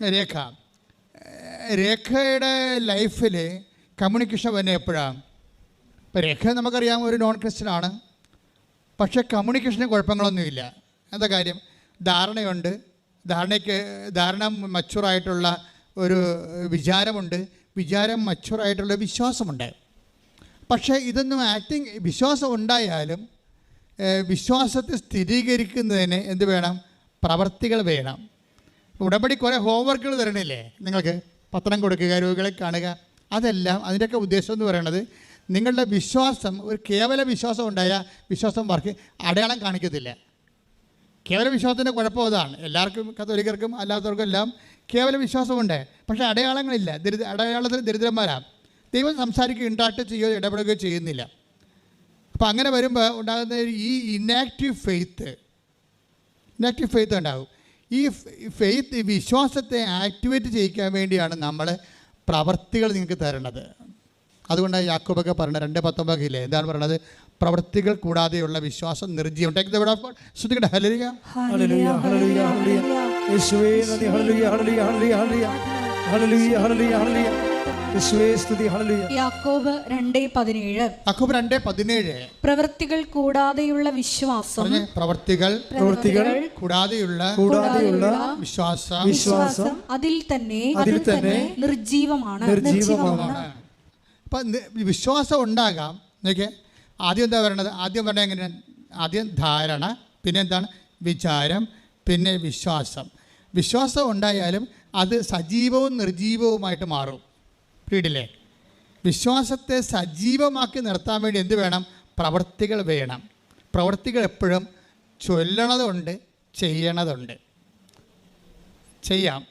രേഖ. രേഖയുടെ ലൈഫിൽ കമ്മ്യൂണിക്കേഷൻ വരുന്നത് എപ്പോഴാണ് ഇപ്പോൾ രേഖ നമുക്കറിയാം ഒരു നോൺ ക്രിസ്ത്യൻ ആണ്. പക്ഷേ കമ്മ്യൂണിക്കേഷന് കുഴപ്പങ്ങളൊന്നുമില്ല. എന്താ കാര്യം? ധാരണയുണ്ട്. ധാരണയ്ക്ക് ധാരണ മച്ചുറായിട്ടുള്ള ഒരു വിചാരമുണ്ട്. വിചാരം മച്ചുറായിട്ടുള്ള വിശ്വാസമുണ്ട്. പക്ഷേ ഇതൊന്നും ആക്ടിങ് വിശ്വാസം ഉണ്ടായാലും വിശ്വാസത്തെ സ്ഥിരീകരിക്കുന്നതിന് എന്ത് വേണം? പ്രവർത്തികൾ വേണം. ഉടമ്പടി കുറേ ഹോംവർക്കുകൾ തരണില്ലേ? നിങ്ങൾക്ക് പത്രം കൊടുക്കുക രോഗികളെ കാണുക. അതെല്ലാം അതിന്റെയൊക്കെ ഉദ്ദേശം എന്ന് പറയുന്നത് നിങ്ങളുടെ വിശ്വാസം ഒരു കേവല വിശ്വാസം ഉണ്ടായ വിശ്വാസം വർക്ക് അടയാളം കാണിക്കത്തില്ല. കേവല വിശ്വാസത്തിന്റെ കുഴപ്പം അതാണ്. എല്ലാവർക്കും കത്തോലിക്കർക്കും അല്ലാത്തവർക്കും എല്ലാം കേവല വിശ്വാസമുണ്ട്. പക്ഷേ അടയാളങ്ങളില്ല. ദരിദ്ര അടയാളത്തിൽ ദരിദ്രന്മാരാണ് ദൈവം സംസാരിക്കുകയോ ഇൻട്രാക്ട് ചെയ്യുകയോ ഇടപെടുകയോ ചെയ്യുന്നില്ല. അപ്പോൾ അങ്ങനെ വരുമ്പോൾ ഉണ്ടാകുന്ന ഈ ഇനാക്റ്റീവ് ഫെയ്ത്ത് ഇനാക്റ്റീവ് ഫെയ്ത്ത് ഉണ്ടാകും. ഈ ഫെയ്ത്ത് വിശ്വാസത്തെ ആക്ടിവേറ്റ് ചെയ്യിക്കാൻ വേണ്ടിയാണ് നമ്മൾ പ്രവർത്തികൾ നിങ്ങൾക്ക് തരണത്. അതുകൊണ്ടാണ് യാക്കോബൊക്കെ പറഞ്ഞത് രണ്ട് പത്തൊമ്പതൊക്കെ ഇല്ലേ എന്താണ് പറയുന്നത് പ്രവൃത്തികൾ കൂടാതെയുള്ള വിശ്വാസം നിർജീവം. ടേക്ക് ശ്രദ്ധിക്കട്ടെ. ഹല്ലേലൂയ ഹല്ലേലൂയ ഹല്ലേലൂയ യേശുവേ നന്ദി. ഹല്ലേലൂയ ഹല്ലേലൂയ ഹല്ലേലൂയ ഹല്ലേലൂയ ഹല്ലേലൂയ ഹല്ലേലൂയ യേശുവേ ഹല്ലേലൂയ യാക്കോബ് രണ്ടേ പതിനേഴ്. അക്കൂബ് രണ്ട് പതിനേഴ്. പ്രവൃത്തികൾ കൂടാതെയുള്ള വിശ്വാസം. പ്രവൃത്തികൾ പ്രവൃത്തികൾ കൂടാതെയുള്ള കൂടാതെയുള്ള വിശ്വാസം. വിശ്വാസം. അതിൽ തന്നെ അതിൽ തന്നെ നിർജീവമാണ് നിർജീവമാണ് അപ്പം വിശ്വാസം ഉണ്ടാകാം. നോക്കിയേ ആദ്യം എന്താ പറയണത്? ആദ്യം പറഞ്ഞ എങ്ങനെയാണ് ആദ്യം ധാരണ പിന്നെ എന്താണ്? വിചാരം പിന്നെ വിശ്വാസം. വിശ്വാസം ഉണ്ടായാലും അത് സജീവവും നിർജീവവുമായിട്ട് മാറും. വീടില്ലേ? വിശ്വാസത്തെ സജീവമാക്കി നിർത്താൻ വേണ്ടി എന്ത് വേണം? പ്രവൃത്തികൾ വേണം. പ്രവൃത്തികൾ എപ്പോഴും ചൊല്ലണതുണ്ട് ചെയ്യണതുണ്ട്. ചെയ്യാം.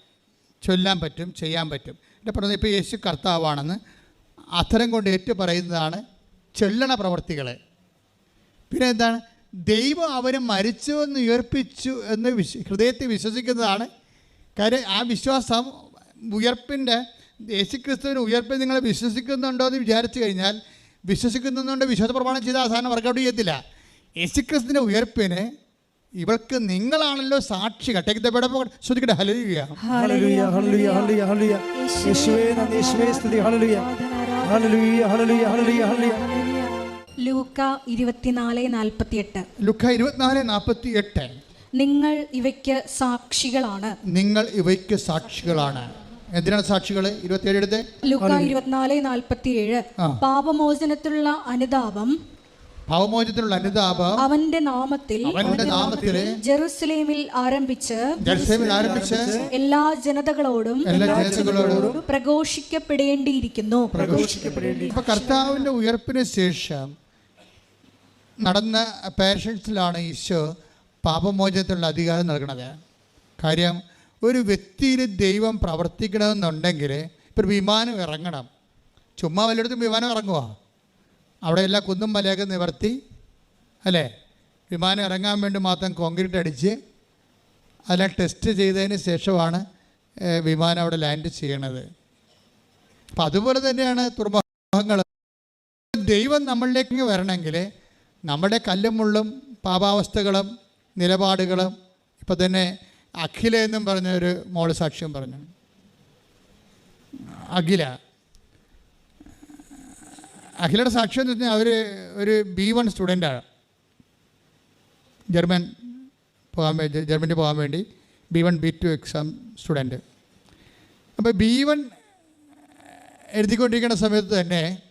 ചൊല്ലാൻ പറ്റും ചെയ്യാൻ പറ്റും. എന്റെ പറഞ്ഞത് ഇപ്പോൾ യേശു കർത്താവാണെന്ന് അത്തരം കൊണ്ട് ഏറ്റു പറയുന്നതാണ് ചൊല്ലണ പ്രവർത്തികൾ. പിന്നെ എന്താണ്? ദൈവം അവരെ മരിച്ചു എന്ന് ഉയർപ്പിച്ചു എന്ന് വിശ്വ ഹൃദയത്തിൽ വിശ്വസിക്കുന്നതാണ്. കാര്യം ആ വിശ്വാസം ഉയർപ്പിന്റെ യേശുക്രിസ്തുവിന് ഉയർപ്പിൽ നിങ്ങൾ വിശ്വസിക്കുന്നുണ്ടോ എന്ന് വിചാരിച്ചു കഴിഞ്ഞാൽ വിശ്വസിക്കുന്നുണ്ട് വിശ്വാസ പ്രമാണം ചെയ്ത അവസാനം വർക്കൗട്ട് ചെയ്യത്തില്ല. യേശുക്രിസ്തുവിന്റെ ഉയർപ്പിന് ഇവൾക്ക് നിങ്ങളാണല്ലോ സാക്ഷി. ടേക്ക് ദ ശ്രദ്ധിക്കട്ടെ ഹല്ലേലൂയ ഹല്ലേലൂയ ഹല്ലേലൂയ ഹല്ലേലൂയ ഹല്ലേലൂയ യേശുവേ നന്ദി. യേശുവേ സ്തുതി. ഹല്ലേലൂയ ഹല്ലേലൂയ ഹല്ലേലൂയ ഹല്ലേലൂയ ഹല്ലേലൂയ ലൂക്ക ഇരുപത്തിനാല് നാൽപ്പത്തിയെട്ട്. ലുക്ക ഇരുപത്തിനാല് നാൽപ്പത്തി എട്ട് നിങ്ങൾ ഇവയ്ക്ക് സാക്ഷികളാണ്. നിങ്ങൾ ഇവയ്ക്ക് സാക്ഷികളാണ്. എന്തിനാണ് സാക്ഷികൾ ഇരുപത്തിയേഴ് എടുത്ത്? ലൂക്ക ഇരുപത്തിനാല് നാൽപ്പത്തിയേഴ്. പാപമോചനത്തിലുള്ള അനുതാപം. ഭാവമോചനത്തിനുള്ള അനുതാപം അവന്റെ നാമത്തിൽ അവന്റെ നാമത്തിൽ ജെറുസലേമിൽ ആരംഭിച്ച് ജെറുസലേമിൽ ആരംഭിച്ച് എല്ലാ ജനതകളോടും എല്ലാ ജനതകളോടും പ്രഘോഷിക്കപ്പെടേണ്ടിയിരിക്കുന്നു. പ്രഘോഷിക്കപ്പെടേണ്ടി കർത്താവിന്റെ ഉയർപ്പിന് ശേഷം നടന്ന പേഷൻസിലാണ് ഈശോ പാപമോചനത്തിനുള്ള അധികാരം നൽകുന്നത് കാര്യം ഒരു വ്യക്തിയിൽ ദൈവം പ്രവർത്തിക്കണമെന്നുണ്ടെങ്കിൽ ഇപ്പോൾ വിമാനം ഇറങ്ങണം. ചുമ്മാ വല്ലയിടത്തും വിമാനം ഇറങ്ങുക അവിടെ എല്ലാ കുന്നും മലയൊക്കെ നിവർത്തി അല്ലേ? വിമാനം ഇറങ്ങാൻ വേണ്ടി മാത്രം കോൺക്രീറ്റ് അടിച്ച് അതെല്ലാം ടെസ്റ്റ് ചെയ്തതിന് ശേഷമാണ് വിമാനം അവിടെ ലാൻഡ് ചെയ്യണത്. അപ്പം അതുപോലെ തന്നെയാണ് തുറമുഖങ്ങൾ ദൈവം നമ്മളിലേക്ക് വരണമെങ്കിൽ നമ്മുടെ കല്ലും മുള്ളും പാപാവസ്ഥകളും നിലപാടുകളും ഇപ്പം തന്നെ അഖില എന്നും പറഞ്ഞ ഒരു മോൾ സാക്ഷ്യം പറഞ്ഞു. അഖില. അഖിലയുടെ സാക്ഷ്യം എന്ന് വെച്ചാൽ അവർ ഒരു ബി വൺ സ്റ്റുഡന്റാണ് ജർമ്മൻ പോകാൻ വേണ്ടി ജർമ്മനി പോകാൻ വേണ്ടി B one B two exam student അപ്പോൾ ബി വൺ എഴുതിക്കൊണ്ടിരിക്കുന്ന സമയത്ത് തന്നെ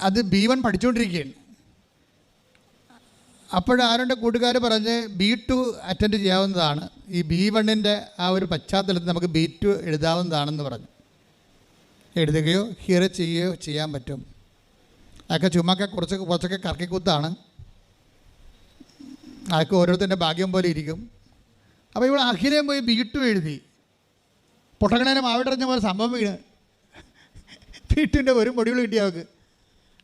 അത് ബി വൺ പഠിച്ചുകൊണ്ടിരിക്കുകയാണ്. അപ്പോഴാരുടെ കൂട്ടുകാർ പറഞ്ഞ് ബി ടു അറ്റൻഡ് ചെയ്യാവുന്നതാണ്. ഈ ബി വണ്ണിന്റെ ആ ഒരു പശ്ചാത്തലത്തിൽ നമുക്ക് ബി ടു എഴുതാവുന്നതാണെന്ന് പറഞ്ഞു. എഴുതുകയോ ഹിയർ ചെയ്യുകയോ ചെയ്യാൻ പറ്റും. അതൊക്കെ ചുമ്മാക്കെ കുറച്ച് കുറച്ചൊക്കെ കറക്കിക്കുത്താണ്. അതൊക്കെ ഓരോരുത്തരുടെ ഭാഗ്യം പോലെ ഇരിക്കും. അപ്പോൾ ഇവിടെ അഖിലയും പോയി ബി ടു എഴുതി. പൊട്ടക്കണേനെ മാവിട്ടറിഞ്ഞ പോലെ സംഭവം വീണ്. ടുവിന്റെ ഒരു പൊടികൾ കിട്ടി അവൾക്ക്.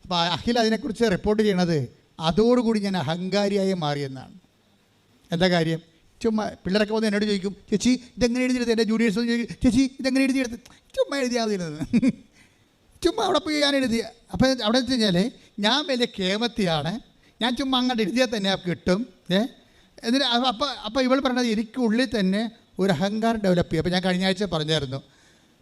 അപ്പോൾ അഖിൽ അതിനെക്കുറിച്ച് റിപ്പോർട്ട് ചെയ്യണത് അതോടുകൂടി ഞാൻ അഹങ്കാരിയായി മാറിയെന്നാണ്. എന്താ കാര്യം? ചുമ്മാ പിള്ളേരൊക്കെ വന്ന് എന്നോട് ചോദിക്കും ചേച്ചി ഇതെങ്ങനെ എഴുതിയെടുത്ത്? എന്റെ ജൂനിയേഴ്സ് വന്ന് ചോദിക്കും ചേച്ചി ഇതെങ്ങനെ എഴുതിയെടുത്ത്? ചുമ്മാ എഴുതിയാതിരുന്നത്. ചുമ്മാ അവിടെ പോയി ഞാൻ എഴുതി അപ്പോൾ അവിടെ വെച്ച് കഴിഞ്ഞാൽ ഞാൻ വലിയ കേമത്തിയാണ്. ഞാൻ ചുമ്മാ അങ്ങോട്ട് എഴുതിയാൽ തന്നെ കിട്ടും. ഏ? എന്നിട്ട് അപ്പോൾ അപ്പോൾ ഇവൾ പറഞ്ഞത് എനിക്ക് ഉള്ളിൽ തന്നെ ഒരു അഹങ്കാരം ഡെവലപ്പ് ചെയ്യും അപ്പോൾ ഞാൻ കഴിഞ്ഞ ആഴ്ച പറഞ്ഞായിരുന്നു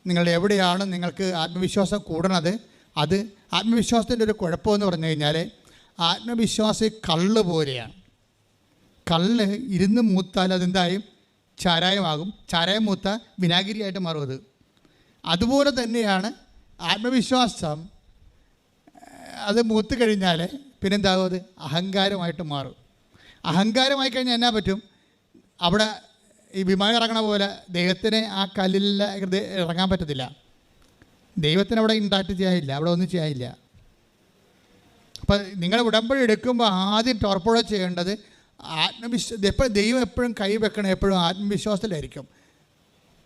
നിങ്ങൾ എവിടെയാണ് നിങ്ങൾക്ക് ആത്മവിശ്വാസം കൂടണത്? അത് ആത്മവിശ്വാസത്തിന്റെ ഒരു കുഴപ്പമെന്ന് പറഞ്ഞു കഴിഞ്ഞാൽ ആത്മവിശ്വാസി കള്ള് പോലെയാണ്. കള്ള് ഇരുന്ന് മൂത്താൽ അതെന്തായും? ചാരായമാകും. ചാരായം മൂത്ത വിനാഗിരിയായിട്ട് മാറും അത്. അതുപോലെ തന്നെയാണ് ആത്മവിശ്വാസം. അത് മൂത്ത് കഴിഞ്ഞാൽ പിന്നെന്താകും അത്? അഹങ്കാരമായിട്ട് മാറും. അഹങ്കാരമായി കഴിഞ്ഞാൽ എന്നാ പറ്റും? അവിടെ ഈ വിമാനം ഇറങ്ങണ പോലെ ദൈവത്തിന് ആ കല്ലിൽ ഇറങ്ങാൻ പറ്റത്തില്ല. ദൈവത്തിന് അവിടെ ഇൻട്രാക്ട് ചെയ്യാനില്ല. അവിടെ ഒന്നും ചെയ്യാനില്ല. അപ്പം നിങ്ങൾ ഉടമ്പടി എടുക്കുമ്പോൾ ആദ്യം ടോർപ്പോഴ ചെയ്യേണ്ടത് ആത്മവിശ്വാസം എപ്പോഴും ദൈവം എപ്പോഴും കൈ വെക്കണം എപ്പോഴും ആത്മവിശ്വാസത്തിലായിരിക്കും.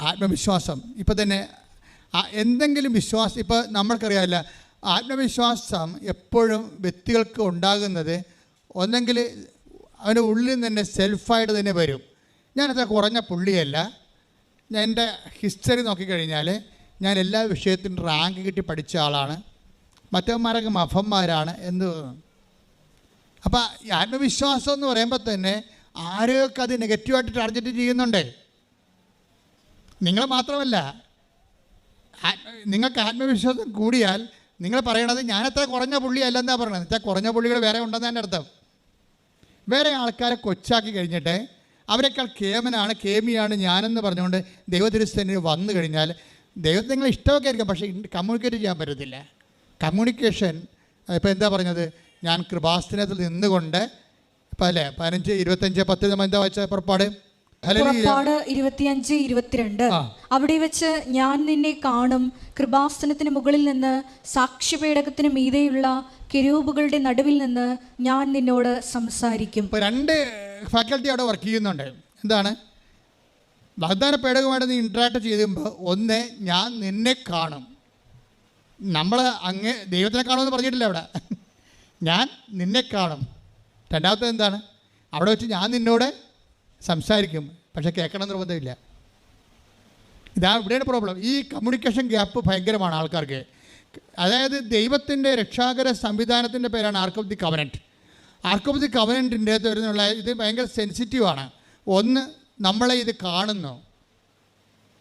ആത്മവിശ്വാസം. ഇപ്പം തന്നെ എന്തെങ്കിലും വിശ്വാസം ഇപ്പോൾ നമ്മൾക്കറിയാമല്ല ആത്മവിശ്വാസം എപ്പോഴും വ്യക്തികൾക്ക് ഉണ്ടാകുന്നത് ഒന്നെങ്കിൽ അവന്റെ ഉള്ളിൽ തന്നെ സെൽഫായിട്ട് തന്നെ വരും. ഞാനത്ര കുറഞ്ഞ പുള്ളിയല്ല. ഞാൻ എന്റെ ഹിസ്റ്ററി നോക്കിക്കഴിഞ്ഞാൽ ഞാൻ എല്ലാ വിഷയത്തിനും റാങ്ക് കിട്ടി പഠിച്ച ആളാണ്. മറ്റവന്മാരൊക്കെ മഫന്മാരാണ് എന്ന് തോന്നുന്നു. അപ്പോൾ ആത്മവിശ്വാസം എന്ന് പറയുമ്പോൾ തന്നെ ആരെയൊക്കെ അത് നെഗറ്റീവായിട്ട് ടാർജറ്റ് ചെയ്യുന്നുണ്ടേ? നിങ്ങൾ മാത്രമല്ല. നിങ്ങൾക്ക് ആത്മവിശ്വാസം കൂടിയാൽ നിങ്ങൾ പറയണത് ഞാനത്ര കുറഞ്ഞ പുള്ളിയല്ലെന്നാ പറയണത്. എന്നുവെച്ചാൽ കുറഞ്ഞ പുള്ളികൾ വേറെ ഉണ്ടെന്ന് തന്നെ അർത്ഥം. വേറെ ആൾക്കാരെ കൊച്ചാക്കി കഴിഞ്ഞിട്ട് അവരെക്കാൾ കേമനാണ് കേമിയാണ് ഞാനെന്ന് പറഞ്ഞുകൊണ്ട് ദൈവതിരുസ്ഥനിൽ വന്നു കഴിഞ്ഞാൽ ദൈവത്തെ നിങ്ങൾ ഇഷ്ടമൊക്കെ ആയിരിക്കും. പക്ഷേ കമ്മ്യൂണിക്കേറ്റ് ചെയ്യാൻ പറ്റത്തില്ല. കമ്മ്യൂണിക്കേഷൻ ഇപ്പോൾ എന്താ പറഞ്ഞത്? ഞാൻ കൃപാസ്ഥനത്തിൽ നിന്നുകൊണ്ട് ഇപ്പം അല്ലേ? പതിനഞ്ച് ഇരുപത്തഞ്ച് പത്ത് നമ്മൾ എന്താ വായിച്ച പുറപ്പാട്? ഹല്ലേലൂയ. പുറപ്പാട് ഇരുപത്തിയഞ്ച് ഇരുപത്തിരണ്ട്. അവിടെ വെച്ച് ഞാൻ നിന്നെ കാണും. കൃപാസനത്തിന് മുകളിൽ നിന്ന് സാക്ഷ്യപേടകത്തിന് മീതെയുള്ള കിരൂപുകളുടെ നടുവിൽ നിന്ന് ഞാൻ നിന്നോട് സംസാരിക്കും. ഇപ്പോൾ രണ്ട് ഫാക്കൽറ്റി അവിടെ വർക്ക് ചെയ്യുന്നുണ്ട്. എന്താണ്? വാഗ്ദാന പേടകമായിട്ട് നീ ഇൻട്രാക്ട് ചെയ്യുമ്പോൾ ഒന്ന് ഞാൻ നിന്നെ കാണും. നമ്മൾ അങ്ങ് ദൈവത്തിനെ കാണുമെന്ന് പറഞ്ഞിട്ടില്ല അവിടെ. ഞാൻ നിന്നെ കാണും. രണ്ടാമത്തെ എന്താണ്? അവിടെ വെച്ച് ഞാൻ നിന്നോട് സംസാരിക്കും. പക്ഷെ കേൾക്കണം നിർബന്ധമില്ല. ഇതാ ഇവിടെയാണ് പ്രോബ്ലം ഈ കമ്മ്യൂണിക്കേഷൻ ഗ്യാപ്പ് ഭയങ്കരമാണ് ആൾക്കാർക്ക്. അതായത് ദൈവത്തിന്റെ രക്ഷാകര സംവിധാനത്തിന്റെ പേരാണ് ark of the covenant ark of the കവനന്റിന്റെ വരുന്നുള്ള ഇത് ഭയങ്കര സെൻസിറ്റീവാണ് ഒന്ന് നമ്മളെ ഇത് കാണുന്നു.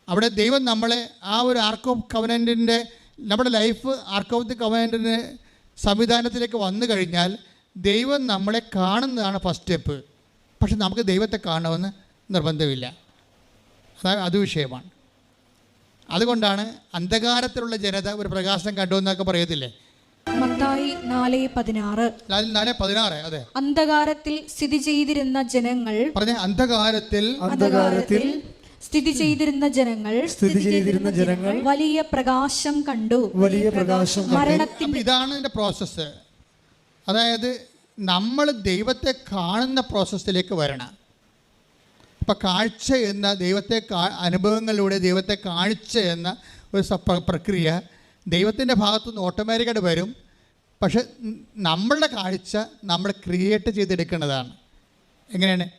അവിടെ ദൈവം നമ്മളെ ആ ഒരു ആർക്ക് ഓഫ് കവനന്റിന്റെ നമ്മുടെ ലൈഫ് ആർക്ക് ഓഫ് ദി കമാൻഡിന് സംവിധാനത്തിലേക്ക് വന്നു കഴിഞ്ഞാൽ ദൈവം നമ്മളെ കാണുന്നതാണ് ഫസ്റ്റ് സ്റ്റെപ്പ് പക്ഷെ നമുക്ക് ദൈവത്തെ കാണണമെന്ന് നിർബന്ധമില്ല. അതായത് അത് വിഷയമാണ്. അതുകൊണ്ടാണ് അന്ധകാരത്തിലുള്ള ജനത ഒരു പ്രകാശം കണ്ടു എന്നൊക്കെ പറയത്തില്ലേ? അതെ. അന്ധകാരത്തിൽ സ്ഥിതി ചെയ്തിരുന്ന ജനങ്ങൾ പറഞ്ഞ അന്ധകാരത്തിൽ അന്ധകാരത്തിൽ സ്ഥിതി ചെയ്തിരുന്ന ജനങ്ങൾ സ്ഥിതി ചെയ്തിരുന്ന ജനങ്ങൾ വലിയ പ്രകാശം കണ്ടു. വലിയ പ്രകാശം മരണത്തിന്റെ മരണത്തിൽ ഇതാണ് ഇതിന്റെ പ്രോസസ്സ് അതായത് നമ്മൾ ദൈവത്തെ കാണുന്ന പ്രോസസ്സിലേക്ക് വരണം. ഇപ്പം കാഴ്ച എന്ന ദൈവത്തെ കാ അനുഭവങ്ങളിലൂടെ ദൈവത്തെ കാഴ്ച എന്ന ഒരു പ്രക്രിയ ദൈവത്തിന്റെ ഭാഗത്തുനിന്ന് ഓട്ടോമാറ്റിക്കായിട്ട് വരും. പക്ഷെ നമ്മളുടെ കാഴ്ച നമ്മൾ ക്രിയേറ്റ് ചെയ്തെടുക്കേണ്ടതാണ് എങ്ങനെയാണ്?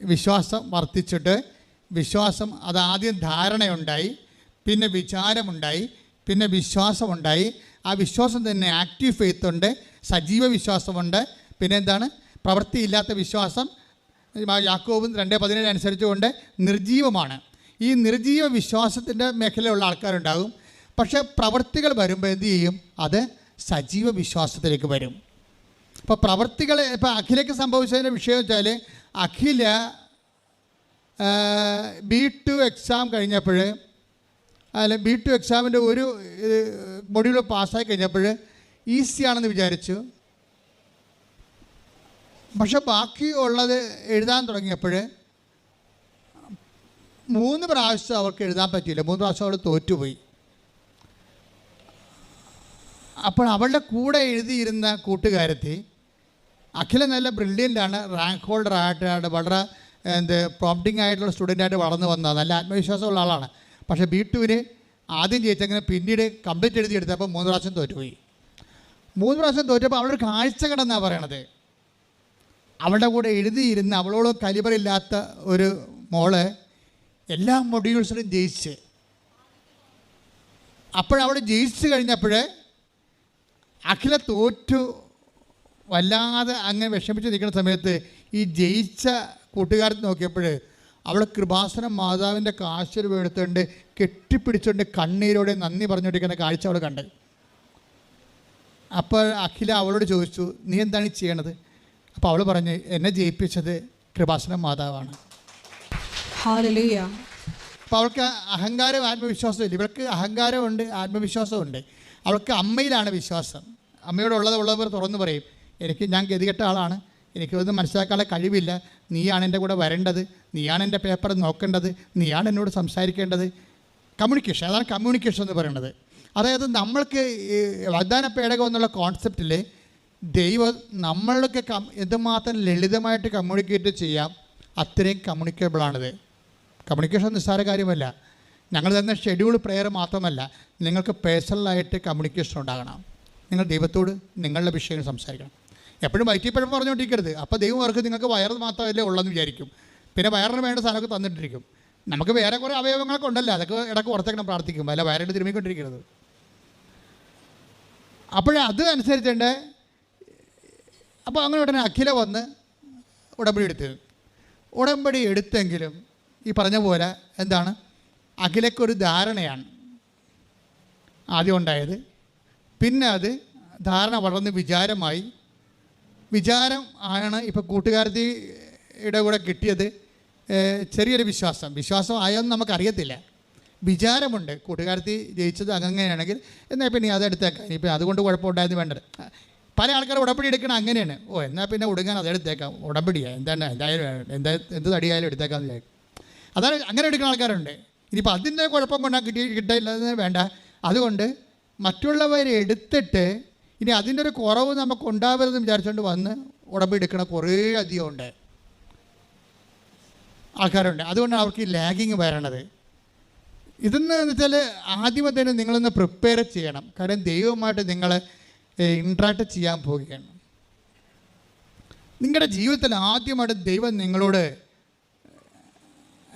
വിശ്വാസം വർദ്ധിച്ചിട്ട് വിശ്വാസം അതാദ്യം ധാരണയുണ്ടായി പിന്നെ വിചാരമുണ്ടായി പിന്നെ വിശ്വാസമുണ്ടായി. ആ വിശ്വാസം തന്നെ ആക്റ്റീവ് ഫെയ്ത്ത് ഉണ്ട് സജീവ വിശ്വാസമുണ്ട്. പിന്നെ എന്താണ്? പ്രവൃത്തിയില്ലാത്ത വിശ്വാസം യാക്കോബും രണ്ട് പതിനേഴ് അനുസരിച്ചുകൊണ്ട് നിർജീവമാണ്. ഈ നിർജീവ വിശ്വാസത്തിന്റെ മേഖലയിലുള്ള ആൾക്കാരുണ്ടാകും. പക്ഷേ പ്രവൃത്തികൾ വരുമ്പോൾ എന്ത് ചെയ്യും? അത് സജീവ വിശ്വാസത്തിലേക്ക് വരും. അപ്പോൾ പ്രവൃത്തികൾ ഇപ്പോൾ അഖിലയ്ക്ക് സംഭവിച്ചതിന്റെ വിഷയം വെച്ചാൽ അഖില ബി ടു എക്സാം കഴിഞ്ഞപ്പോൾ അല്ല ബി ടു എക്സാമിന്റെ ഒരു മൊഡ്യൂൾ പാസ്സായി കഴിഞ്ഞപ്പോൾ ഈസിയാണെന്ന് വിചാരിച്ചു. പക്ഷെ ബാക്കി ഉള്ളത് എഴുതാൻ തുടങ്ങിയപ്പോൾ മൂന്ന് പ്രാവശ്യം അവർക്ക് എഴുതാൻ പറ്റിയില്ല. മൂന്ന് പ്രാവശ്യം അവൾ തോറ്റുപോയി. അപ്പോൾ അവളുടെ കൂടെ എഴുതിയിരുന്ന കൂട്ടുകാരത്തി അഖില നല്ല ബ്രില്യന്റാണ് റാങ്ക് ഹോൾഡർ ആയിട്ടാണ് വളരെ എന്ത് പ്രോംപ്റ്റിംഗ് ആയിട്ടുള്ള സ്റ്റുഡന്റായിട്ട് വളർന്നു വന്നത്. നല്ല ആത്മവിശ്വാസമുള്ള ആളാണ്. പക്ഷേ ബി ടുവിന് ആദ്യം ജയിച്ചങ്ങനെ പിന്നീട് കംപ്ലീറ്റ് എഴുതി എടുത്തപ്പോൾ മൂന്ന് പ്രാവശ്യം തോറ്റുപോയി. മൂന്ന് പ്രാവശ്യം തോറ്റപ്പോൾ അവളൊരു കാഴ്ച കണ്ടെന്നാണ് പറയണത്. അവളുടെ കൂടെ എഴുതിയിരുന്ന അവളോട് കലിബറില്ലാത്ത ഒരു മോൾ എല്ലാ മൊഡ്യൂൾസിലും ജയിച്ച്. അപ്പോഴവിടെ ജയിച്ചു കഴിഞ്ഞപ്പോൾ അഖില തോറ്റു വല്ലാതെ അങ്ങനെ വിഷമിച്ച് നിൽക്കുന്ന സമയത്ത് ഈ ജയിച്ച കൂട്ടുകാരത്ത് നോക്കിയപ്പോൾ അവൾ കൃപാസനം മാതാവിന്റെ കാശൊരു എടുത്തുകൊണ്ട് കെട്ടിപ്പിടിച്ചുകൊണ്ട് കണ്ണീരോടെ നന്ദി പറഞ്ഞുകൊണ്ടിരിക്കുന്ന കാഴ്ച അവൾ കണ്ട്. അപ്പോൾ അഖില അവളോട് ചോദിച്ചു നീ എന്താണ് ഈ ചെയ്യണത്? അപ്പോൾ അവൾ പറഞ്ഞു എന്നെ ജയിപ്പിച്ചത് കൃപാസനം മാതാവാണ്. അപ്പോൾ അവൾക്ക് അഹങ്കാരം ആത്മവിശ്വാസം ഇല്ല ഇവൾക്ക് അഹങ്കാരമുണ്ട് ആത്മവിശ്വാസമുണ്ട് അവൾക്ക് അമ്മയിലാണ് വിശ്വാസം. അമ്മയോടുള്ളത് ഉള്ളവർ തുറന്നു പറയും എനിക്ക് ഞാൻ ഗതികെട്ട ആളാണ്. എനിക്കൊന്നും മനസ്സിലാക്കാനുള്ള കഴിവില്ല. നീയാണ് എന്റെ കൂടെ വരേണ്ടത്. നീയാണ് എന്റെ പേപ്പർ നോക്കേണ്ടത്. നീയാണ് എന്നോട് സംസാരിക്കേണ്ടത്. കമ്മ്യൂണിക്കേഷൻ അതാണ് കമ്മ്യൂണിക്കേഷൻ എന്ന് പറയുന്നത്. അതായത് നമ്മൾക്ക് വാഗ്ദാന പേടകം എന്നുള്ള കോൺസെപ്റ്റിൽ ദൈവം നമ്മൾക്ക് കം എന്തുമാത്രം ലളിതമായിട്ട് കമ്മ്യൂണിക്കേറ്റ് ചെയ്യാം അത്രയും കമ്മ്യൂണിക്കബിളാണിത് കമ്മ്യൂണിക്കേഷൻ നിസ്സാര കാര്യമല്ല. ഞങ്ങൾ തന്നെ ഷെഡ്യൂൾ പ്രെയർ മാത്രമല്ല. നിങ്ങൾക്ക് പേഴ്സണലായിട്ട് കമ്മ്യൂണിക്കേഷൻ ഉണ്ടാകണം. നിങ്ങൾ ദൈവത്തോട് നിങ്ങളുടെ വിഷയങ്ങൾ സംസാരിക്കണം. എപ്പോഴും വയറ്റിപ്പഴം പറഞ്ഞുകൊണ്ടിരിക്കരുത്. അപ്പോൾ ദൈവം അവർക്ക് നിങ്ങൾക്ക് വയറ് മാത്രമല്ലേ ഉള്ളതെന്ന് വിചാരിക്കും. പിന്നെ വയറിന് വേണ്ട സാധനമൊക്കെ തന്നിട്ടിരിക്കും. നമുക്ക് വേറെ കുറേ അവയവങ്ങളൊക്കെ ഉണ്ടല്ലോ. അതൊക്കെ ഇടയ്ക്ക് പുറത്തേക്കണം പ്രാർത്ഥിക്കും. അല്ല വയറിട്ട് തിരുമ്മിക്കൊണ്ടിരിക്കരുത്. അത് അനുസരിച്ചുണ്ട് അപ്പോൾ അങ്ങനെ ഉടനെ അഖില വന്ന് ഉടമ്പടി എടുത്തു. ഉടമ്പടി എടുത്തെങ്കിലും ഈ പറഞ്ഞ പോലെ എന്താണ്? അഖിലക്കൊരു ധാരണയാണ് ആദ്യം ഉണ്ടായത്. പിന്നെ അത് ധാരണ വളർന്ന് വിചാരമായി വിചാരം ആണ് ഇപ്പോൾ കൂട്ടുകാരത്തിയുടെ കൂടെ കിട്ടിയത്. ചെറിയൊരു വിശ്വാസം. വിശ്വാസം ആയോന്ന് നമുക്കറിയത്തില്ല. വിചാരമുണ്ട്. കൂട്ടുകാരത്തി ജയിച്ചത് അങ്ങനെയാണെങ്കിൽ എന്നാൽ പിന്നെ അത് എടുത്തേക്കാം. ഇനിയിപ്പോൾ അതുകൊണ്ട് കുഴപ്പമുണ്ടായിരുന്നു വേണ്ടത്. പല ആൾക്കാർ ഉടമ്പടി എടുക്കണം അങ്ങനെയാണ്. ഓ എന്നാൽ പിന്നെ ഉടുങ്ങാൻ അതെടുത്തേക്കാം ഉടമ്പടിയാണ് എന്താണ്? എന്തായാലും. എന്താ എന്ത് തടിയായാലും എടുത്തേക്കാന്ന് വിചാരിക്കും. അതാണ് അങ്ങനെ എടുക്കുന്ന ആൾക്കാരുണ്ട്. ഇനിയിപ്പോൾ അതിന്റെ കുഴപ്പം കൊണ്ടാൽ കിട്ടി കിട്ടില്ലെന്ന് വേണ്ട. അതുകൊണ്ട് മറ്റുള്ളവരെ എടുത്തിട്ട് ഇനി അതിന്റെ ഒരു കുറവ് നമുക്ക് ഉണ്ടാവരുതെന്ന് വിചാരിച്ചുകൊണ്ട് വന്ന് ഉടമ്പ് എടുക്കണ കുറേ അധികം ഉണ്ട്. ആൾക്കാരുണ്ട്. അതുകൊണ്ടാണ് അവർക്ക് ലാഗിങ് വരണത്. ഇതെന്ന് വെച്ചാൽ ആദ്യമേ തന്നെ നിങ്ങളൊന്ന് പ്രിപ്പയർ ചെയ്യണം. കാരണം ദൈവമായിട്ട് നിങ്ങൾ ഇൻട്രാക്ട് ചെയ്യാൻ പോവുകയാണ്. നിങ്ങളുടെ ജീവിതത്തിൽ ആദ്യമായിട്ട് ദൈവം നിങ്ങളോട്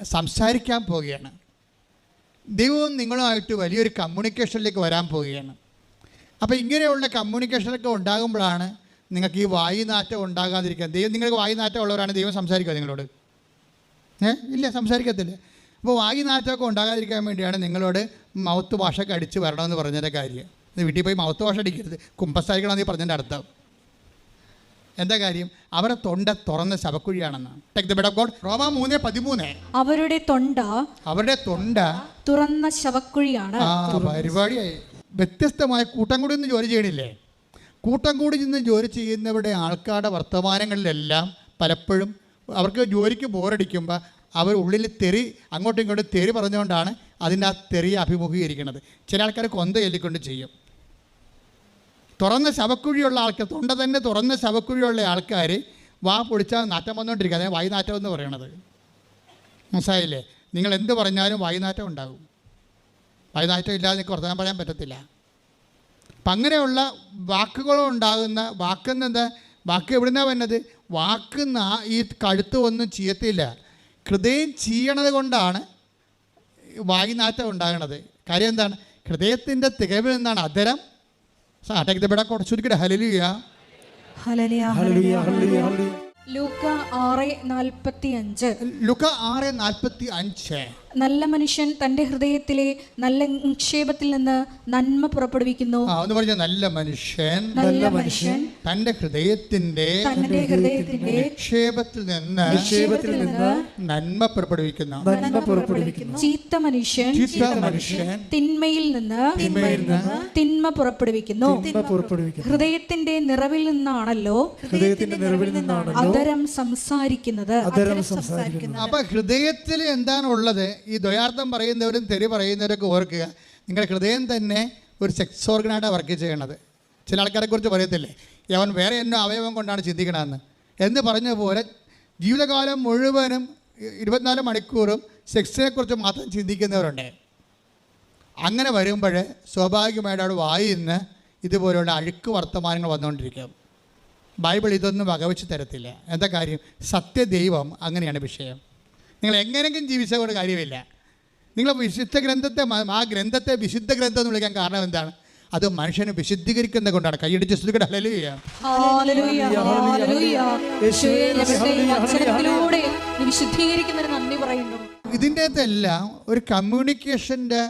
സംസാരിക്കാൻ പോവുകയാണ്. ദൈവവും നിങ്ങളുമായിട്ട് വലിയൊരു കമ്മ്യൂണിക്കേഷനിലേക്ക് വരാൻ പോവുകയാണ്. അപ്പോൾ ഇങ്ങനെയുള്ള കമ്മ്യൂണിക്കേഷനൊക്കെ ഉണ്ടാകുമ്പോഴാണ് നിങ്ങൾക്ക് ഈ വായുനാറ്റം ഉണ്ടാകാതിരിക്കുക ദൈവം നിങ്ങൾക്ക് വായുനാറ്റം ഉള്ളവരാണ് ദൈവം സംസാരിക്കുക നിങ്ങളോട്. ഏ? ഇല്ല സംസാരിക്കത്തില്ല. അപ്പോൾ വായുനാറ്റമൊക്കെ ഉണ്ടാകാതിരിക്കാൻ വേണ്ടിയാണ് നിങ്ങളോട് മൗത്ത് ഭാഷയൊക്കെ അടിച്ച് വരണമെന്ന് പറഞ്ഞതിന്റെ കാര്യം. വീട്ടിൽ പോയി മൗത്ത് ഭാഷ അടിക്കരുത്. കുമ്പസാരിക്കണമെന്ന് പറഞ്ഞതിന്റെ അർത്ഥം. എന്താ കാര്യം? അവരുടെ തൊണ്ട തുറന്ന ശവക്കുഴിയാണെന്ന് take the bed of God റോമ മൂന്ന് പതിമൂന്ന്. അവരുടെ തൊണ്ട അവരുടെ തൊണ്ട തുറന്ന ശവക്കുഴിയാണ്. പരിപാടിയായി. വ്യത്യസ്തമായ കൂട്ടം കൂടി നിന്ന് ജോലി ചെയ്യണില്ലേ? കൂട്ടം കൂടി നിന്ന് ജോലി ചെയ്യുന്നവരുടെ ആൾക്കാരുടെ വർത്തമാനങ്ങളിലെല്ലാം പലപ്പോഴും അവർക്ക് ജോലിക്ക് ബോറടിക്കുമ്പോൾ അവർ ഉള്ളിൽ തെറി അങ്ങോട്ടും ഇങ്ങോട്ടും തെറി പറഞ്ഞുകൊണ്ടാണ് അതിന്റെ ആ തെറിയെ അഭിമുഖീകരിക്കുന്നത്. ചില ആൾക്കാർ കൊന്ത ചൊല്ലിക്കൊണ്ട് ചെയ്യും. തുറന്ന ശവക്കുഴിയുള്ള ആൾക്കാർ തൊണ്ട തന്നെ തുറന്ന ശവക്കുഴിയുള്ള ആൾക്കാർ വാ പൊളിച്ചാൽ നാറ്റം വന്നുകൊണ്ടിരിക്കുക അതായത് വായുനാറ്റം എന്ന് പറയണത്. മനസ്സിലായില്ലേ? നിങ്ങൾ എന്ത് പറഞ്ഞാലും വായുനാറ്റം ഉണ്ടാകും. വായുനാറ്റം ഇല്ലാതെ എനിക്ക് വർത്തമാനം പറയാൻ പറ്റത്തില്ല. അപ്പം അങ്ങനെയുള്ള വാക്കുകളും ഉണ്ടാകുന്ന വാക്കെന്ന് എന്താ വാക്ക് എവിടുന്നാണ് വരുന്നത് വാക്ക് നാ ഈ കഴുത്ത് ഒന്നും ചെയ്യത്തില്ല ഹൃദയം ചെയ്യണത് കൊണ്ടാണ് വായുനാറ്റം ഉണ്ടാകുന്നത് കാര്യം എന്താണ്? ഹൃദയത്തിന്റെ തികവിൽ നിന്നാണ് അധരം. കുറച്ചുകൂടി ഹല്ലേലൂയ, ഹല്ലേലൂയ. ഹല്ലേലൂയ, ഹല്ലേലൂയ. ലൂക്ക ആറ് നാൽപ്പത്തി അഞ്ച് ലുക്ക ആറ് നാൽപ്പത്തി അഞ്ച് നല്ല മനുഷ്യൻ തന്റെ ഹൃദയത്തിലെ നല്ല നിക്ഷേപത്തിൽ നിന്ന് നന്മ പുറപ്പെടുവിക്കുന്നു. ആ ഒന്ന് പറഞ്ഞ നല്ല മനുഷ്യൻ നല്ല മനുഷ്യൻ തന്റെ ഹൃദയത്തിന്റെ തന്റെ ഹൃദയത്തിന്റെ നിക്ഷേപത്തിൽ നിന്ന് നിക്ഷേപത്തിൽ നിന്ന് നന്മ പുറപ്പെടുവിക്കുന്ന. നന്മ പുറപ്പെടുവിക്കുന്നു. ചീത്ത മനുഷ്യൻ ചീത്ത മനുഷ്യൻ തിന്മയിൽ നിന്ന് തിന്മ പുറപ്പെടുവിക്കുന്നു. തിന്മ പുറപ്പെടുവിക്കുന്നു. ഹൃദയത്തിന്റെ നിറവിൽ നിന്നാണല്ലോ ഹൃദയത്തിന്റെ നിറവിൽ നിന്നാണല്ലോ അതരം സംസാരിക്കുന്നത്. അതരം സംസാരിക്കുന്നത് അപ്പൊ ഹൃദയത്തിൽ എന്താണ് ഉള്ളത്? ഈ ദ്വയാർത്ഥം പറയുന്നവരും തെറി പറയുന്നവരൊക്കെ ഓർക്കുക. നിങ്ങളുടെ ഹൃദയം തന്നെ ഒരു സെക്സ് ഓർഗനായിട്ടാണ് വർക്ക് ചെയ്യണത്. ചില ആൾക്കാരെ കുറിച്ച് പറയത്തില്ലേ? അവൻ വേറെ എന്നോ അവയവം കൊണ്ടാണ് ചിന്തിക്കണമെന്ന് എന്ന് പറഞ്ഞ പോലെ ജീവിതകാലം മുഴുവനും ഇരുപത്തിനാല് മണിക്കൂറും സെക്സിനെ കുറിച്ച് മാത്രം ചിന്തിക്കുന്നവരുണ്ട്. അങ്ങനെ വരുമ്പോൾ സ്വാഭാവികമായിട്ട് അവിടെ വായിൽ നിന്ന് ഇതുപോലെയുള്ള അഴുക്ക് വർത്തമാനങ്ങൾ വന്നുകൊണ്ടിരിക്കും. ബൈബിൾ ഇതൊന്നും വകവെച്ച് തരത്തില്ല. എന്താ കാര്യം? സത്യദൈവം അങ്ങനെയാണ് വിഷയം. നിങ്ങൾ എങ്ങനെയെങ്കിലും ജീവിച്ചതുകൊണ്ട് കാര്യമില്ല. നിങ്ങൾ വിശുദ്ധ ഗ്രന്ഥത്തെ ആ ഗ്രന്ഥത്തെ വിശുദ്ധ ഗ്രന്ഥം എന്ന് വിളിക്കാൻ കാരണം എന്താണ്? അത് മനുഷ്യനെ വിശുദ്ധീകരിക്കുന്നത് കൊണ്ടാണ്. കൈയടിച്ച് ഇതിന്റെ അകത്തെല്ലാം ഒരു കമ്മ്യൂണിക്കേഷന്റെ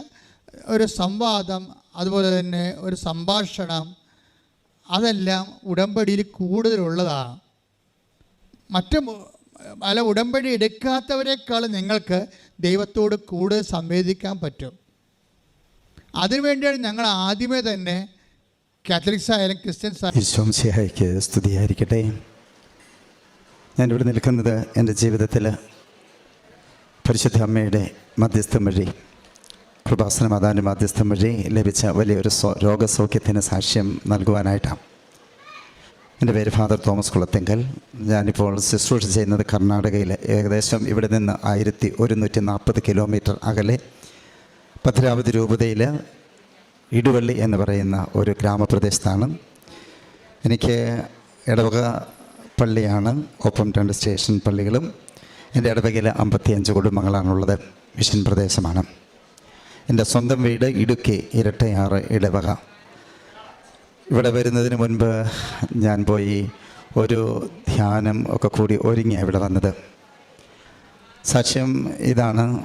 ഒരു സംവാദം അതുപോലെ തന്നെ ഒരു സംഭാഷണം അതെല്ലാം ഉടമ്പടിയിൽ കൂടുതലുള്ളതാണ്. മറ്റ് പല ഉടമ്പടി എടുക്കാത്തവരെക്കാൾ നിങ്ങൾക്ക് ദൈവത്തോട് കൂടുതൽ സംവേദിക്കാൻ പറ്റും. അതിനുവേണ്ടിയാണ് ഞങ്ങൾ ആദ്യമേ തന്നെ കാത്തലിക്സ് ആയാലും ക്രിസ്ത്യൻസ് വിശ്വംസിഹായിക്ക് സ്തുതിയായിരിക്കട്ടെ. ഞാനിവിടെ നിൽക്കുന്നത് എന്റെ ജീവിതത്തിൽ പരിശുദ്ധ അമ്മയുടെ മധ്യസ്ഥം വഴി കൃപാസന മാതാവിന്റെ മധ്യസ്ഥം വഴി ലഭിച്ച വലിയൊരു രോഗസൗഖ്യത്തിന് സാക്ഷ്യം നൽകുവാനായിട്ടാണ്. എന്റെ പേര് ഫാദർ തോമസ് കുളത്തെങ്കൽ. ഞാനിപ്പോൾ ശുശ്രൂഷ ചെയ്യുന്നത് കർണാടകയിലെ ഏകദേശം ഇവിടെ നിന്ന് ആയിരത്തി ഒരുന്നൂറ്റി നാൽപ്പത് കിലോമീറ്റർ അകലെ ഭദ്രാവതി രൂപതയിൽ ഇടുവള്ളി എന്ന് പറയുന്ന ഒരു ഗ്രാമപ്രദേശത്താണ്. എനിക്ക് ഇടവക പള്ളിയാണ് ഒപ്പം രണ്ട് സ്റ്റേഷൻ പള്ളികളും. എന്റെ ഇടവകയിൽ അമ്പത്തിയഞ്ച് കുടുംബങ്ങളാണുള്ളത്. മിഷൻ പ്രദേശമാണ്. എന്റെ സ്വന്തം വീട് ഇടുക്കി ഇരട്ടയാറ് ഇടവക. ഇവിടെ വരുന്നതിന് മുൻപ് ഞാൻ പോയി ഒരു ധ്യാനം ഒക്കെ കൂടി ഒരുങ്ങി ഇവിടെ വന്നത്. സാക്ഷ്യം ഇതാണ്.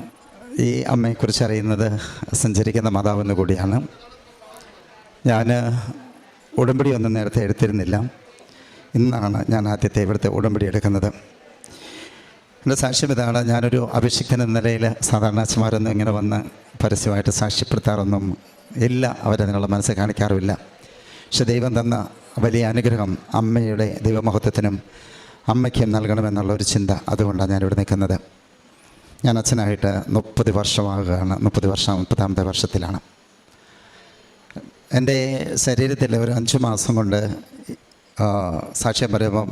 ഈ അമ്മയെക്കുറിച്ച് അറിയുന്നത് സഞ്ചരിക്കുന്ന മാതാവെന്ന് കൂടിയാണ്. ഞാൻ ഉടമ്പടി ഒന്നും നേരത്തെ എടുത്തിരുന്നില്ല. ഇന്നാണ് ഞാൻ ആദ്യത്തെ ഇവിടുത്തെ ഉടമ്പടി എടുക്കുന്നത്. എന്റെ സാക്ഷ്യം ഇതാണ്. ഞാനൊരു അഭിഷിക്തൻ എന്ന നിലയിൽ സാധാരണ അച്ഛന്മാരൊന്നും ഇങ്ങനെ വന്ന് പരസ്യമായിട്ട് സാക്ഷ്യപ്പെടുത്താറൊന്നും ഇല്ല. അവരതിനുള്ള മനസ്സ് കാണിക്കാറുമില്ല. പക്ഷെ ദൈവം തന്ന വലിയ അനുഗ്രഹം അമ്മയുടെ ദൈവമഹത്വത്തിനും അമ്മയ്ക്കും നൽകണമെന്നുള്ള ഒരു ചിന്ത അതുകൊണ്ടാണ് ഞാനിവിടെ നിൽക്കുന്നത്. ഞാൻ അച്ഛനായിട്ട് മുപ്പത് വർഷമാകുകയാണ്. മുപ്പത് വർഷം മുപ്പതാമത്തെ വർഷത്തിലാണ്. എന്റെ ശരീരത്തിൽ ഒരു അഞ്ച് മാസം കൊണ്ട് സാക്ഷ്യം പറയുമ്പോൾ